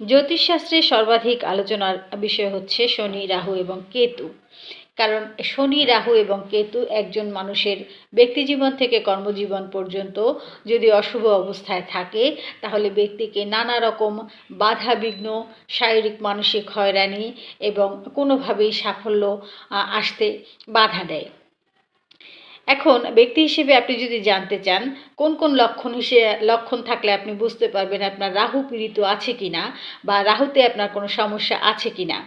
জ্যোতিষশাস্ত্রে সর্বাধিক আলোচনার বিষয় হচ্ছে শনি, রাহু এবং কেতু। কারণ শনি, রাহু এবং কেতু একজন মানুষের ব্যক্তিজীবন থেকে কর্মজীবন পর্যন্ত যদি অশুভ অবস্থায় থাকে, তাহলে ব্যক্তিকে নানা রকম বাধা বিঘ্ন শারীরিক, মানসিক হয়রানি এবং কোনোভাবেই সাফল্য আসতে বাধা দেয়। এখন ব্যক্তি হিসেবে আপনি যদি জানতে চান, কোন কোন লক্ষণ হিসেবে লক্ষণ থাকলে আপনি বুঝতে পারবেন আপনার রাহু পীড়িত আছে কি না বা রাহুতে আপনার কোনো সমস্যা আছে কিনা।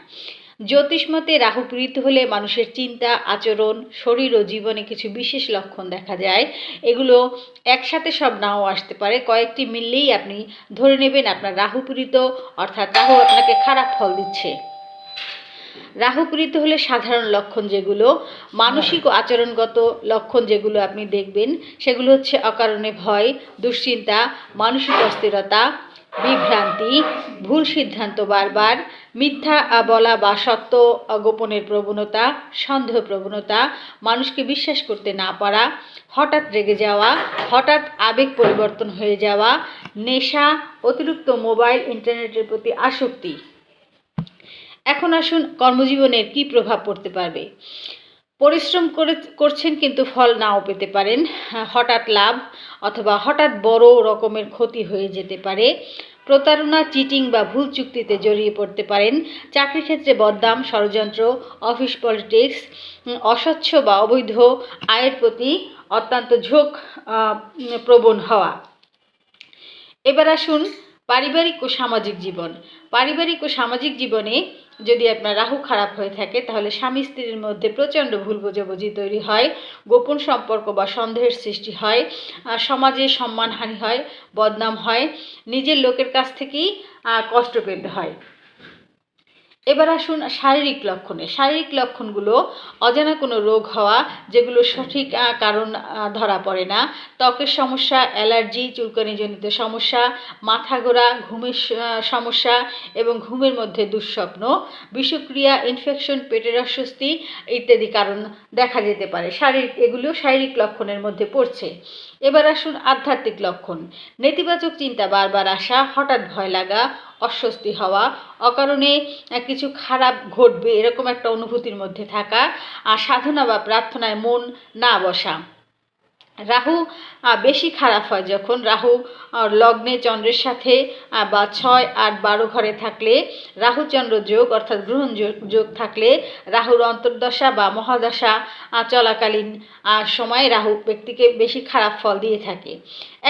জ্যোতিষ মতে রাহু পীড়িত হলে মানুষের চিন্তা, আচরণ, শরীর ও জীবনে কিছু বিশেষ লক্ষণ দেখা যায়। এগুলো একসাথে সব নাও আসতে পারে। কয়েকটি মিললেই আপনি ধরে নেবেন আপনার রাহু পীড়িত, অর্থাৎ রাহু আপনাকে খারাপ ফল দিচ্ছে। রাহু পীড়িত হলে সাধারণ লক্ষণ যেগুলো, মানসিক ও আচরণগত লক্ষণ যেগুলো আপনি দেখবেন, সেগুলো হচ্ছে অকারণে ভয়, দুশ্চিন্তা, মানসিক অস্থিরতা, বিভ্রান্তি, ভুল সিদ্ধান্ত বারবার, মিথ্যা বলা বা সত্য গোপনের প্রবণতা, সন্দেহ প্রবণতা, মানুষকে বিশ্বাস করতে না পারা, হঠাৎ রেগে যাওয়া, হঠাৎ আবেগ পরিবর্তন হয়ে যাওয়া, নেশা, অতিরিক্ত মোবাইল, ইন্টারনেটের প্রতি আসক্তি। এখন আসুন কর্মজীবনের কি প্রভাব পড়তে পারবে। পরিশ্রম করে করছেন কিন্তু ফল নাও পেতে পারেন। হঠাৎ লাভ অথবা হঠাৎ বড় রকমের ক্ষতি হয়ে যেতে পারে। প্রতারণা, চিটিং বা ভুল চুক্তিতে জড়িয়ে পড়তে পারেন। চাকরির ক্ষেত্রে বদনাম, ষড়যন্ত্র, অফিস পলিটিক্স, অস্বচ্ছ বা অবৈধ আয়ের প্রতি অত্যন্ত ঝোঁক প্রবণ হওয়া। এবার আসুন পারিবারিক ও সামাজিক জীবন। পারিবারিক ও সামাজিক জীবনে যদি আপনার রাহু খারাপ হয়ে থাকে, তাহলে স্বামী স্ত্রীর মধ্যে প্রচণ্ড ভুল বোঝাবুঝি তৈরি হয়, গোপন সম্পর্ক বা সন্দেহের সৃষ্টি হয় সমাজে সম্মানহানি হয়, বদনাম হয়, নিজের লোকের কাছ থেকেই কষ্ট পেতে হয়। এবার আসুন শারীরিক লক্ষণে। শারীরিক লক্ষণগুলো অজানা কোনো রোগ হওয়া, যেগুলো সঠিক কারণ ধরা পড়ে না। ত্বকের সমস্যা, অ্যালার্জি, চুলকানিজনিত সমস্যা, মাথা ঘোরা, ঘুমের সমস্যা এবং ঘুমের মধ্যে দুঃস্বপ্ন, বিষক্রিয়া ইনফেকশন পেটের অস্বস্তি ইত্যাদি কারণ দেখা যেতে পারে। শারীরিক, এগুলো শারীরিক লক্ষণের মধ্যে পড়ছে। এবার আসুন আধ্যাত্মিক লক্ষণ। নেতিবাচক চিন্তা বারবার আসা, হঠাৎ ভয় লাগা অস্বস্তি হওয়া, অকারণে কিছু খারাপ ঘটবে, এরকম একটা অনুভূতির মধ্যে থাকা, আর সাধনা বা প্রার্থনায় মন না বসা। রাহু বেশি খারাপ হয় যখন রাহু লগ্নে চন্দ্রের সাথে বা ছয় আট বারো ঘরে থাকলে রাহু চন্দ্র যোগ অর্থাৎ গ্রহণ যোগ থাকলে রাহুর অন্তর্দশা বা মহাদশা চলাকালীন সময়ে রাহু ব্যক্তিকে বেশি খারাপ ফল দিয়ে থাকে।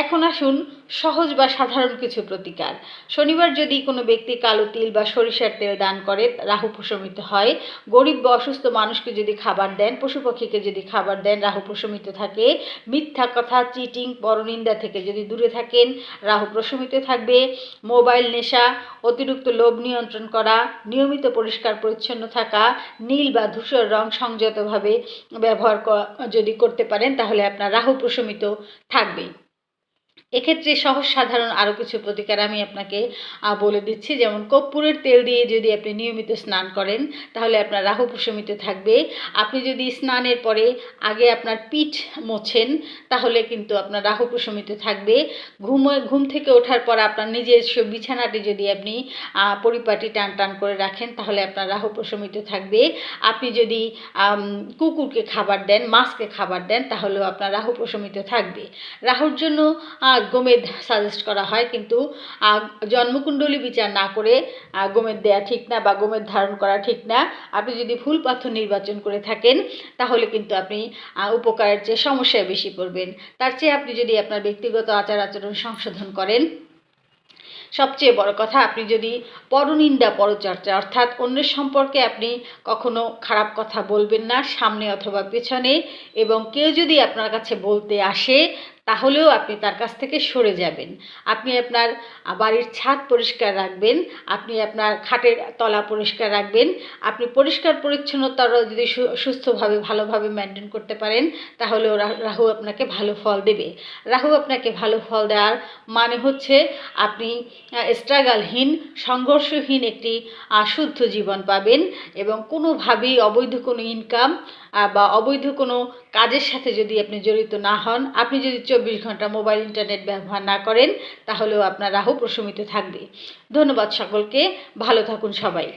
এখন আসুন সহজ বা সাধারণ কিছু প্রতিকার। শনিবার যদি কোনো ব্যক্তি কালো তিল বা সরিষার তেল দান করে, রাহু প্রশমিত হয়। গরিব বা অসুস্থ মানুষকে যদি খাবার দেন, পশু যদি খাবার দেন, রাহু প্রশমিত থাকে। মিথ্যা কথা চিটিং পরনিন্দা থেকে যদি দূরে থাকেন, রাহু প্রশমিত থাকবে মোবাইল নেশা, অতিরিক্ত লোভ নিয়ন্ত্রণ করা, নিয়মিত পরিষ্কার পরিচ্ছন্ন থাকা, নীল বা ধূসর রং সংযতভাবে ব্যবহার যদি করতে পারেন, তাহলে আপনার রাহু প্রশমিত থাকবে এক্ষেত্রে সহজ সাধারণ আরও কিছু প্রতিকার আমি আপনাকে বলে দিচ্ছি। যেমন কর্পূরের তেল দিয়ে যদি আপনি নিয়মিত স্নান করেন, তাহলে আপনার রাহু প্রশমিত থাকবে। আপনি যদি স্নানের পরে আগে আপনার পিঠ মোছেন, তাহলে কিন্তু আপনার রাহু প্রশমিত থাকবে। ঘুম ঘুম থেকে ওঠার পর আপনার নিজস্ব বিছানাটি যদি আপনি পরিপাটি টান টান করে রাখেন, তাহলে আপনার রাহু প্রশমিত থাকবে। আপনি যদি কুকুরকে খাবার দেন, মাছকে খাবার দেন, তাহলেও আপনার রাহু প্রশমিত থাকবে। রাহুর জন্য গোমেদ সাজেস্ট করা হয়, কিন্তু জন্মকুণ্ডলী বিচার না করে গোমেদ দেয়া ঠিক না বা গোমেদ ধারণ করা ঠিক না। আপনি যদি ফুল পাথর নির্বাচন করে থাকেন, তাহলে কিন্তু আপনি উপকারের চেয়ে সমস্যায় বেশি পড়বেন। তার চেয়ে আপনি যদি আপনার ব্যক্তিগত আচার আচরণ সংশোধন করেন, সবচেয়ে বড় কথা, আপনি যদি পরনিন্দা পরচর্চা, অর্থাৎ অন্যের সম্পর্কে আপনি কখনো খারাপ কথা বলবেন না, সামনে অথবা পেছনে, এবং কেউ যদি আপনার কাছে বলতে আসে তাহলেও আপনি তার কাছ থেকে সরে যাবেন। আপনি আপনার বাড়ির ছাদ পরিষ্কার রাখবেন, আপনি আপনার খাটের তলা পরিষ্কার রাখবেন, আপনি পরিষ্কার পরিচ্ছন্নতা যদি সুস্থভাবে, ভালোভাবে মেনটেন করতে পারেন তাহলেও রাহু আপনাকে ভালো ফল দেবে। রাহু আপনাকে ভালো ফল দেওয়ার মানে হচ্ছে আপনি স্ট্রাগলহীন সংঘর্ষহীন একটি শুদ্ধ জীবন পাবেন এবং কোনোভাবেই অবৈধ কোনো ইনকাম বা অবৈধ কোনো কাজের সাথে যদি আপনি জড়িত না হন, আপনি যদি চব্বিশ ঘণ্টা মোবাইল, ইন্টারনেট ব্যবহার না করেন, তাহলেও আপনার রাহু প্রশমিত থাকবে। ধন্যবাদ সকলকে, ভালো থাকুন সবাই।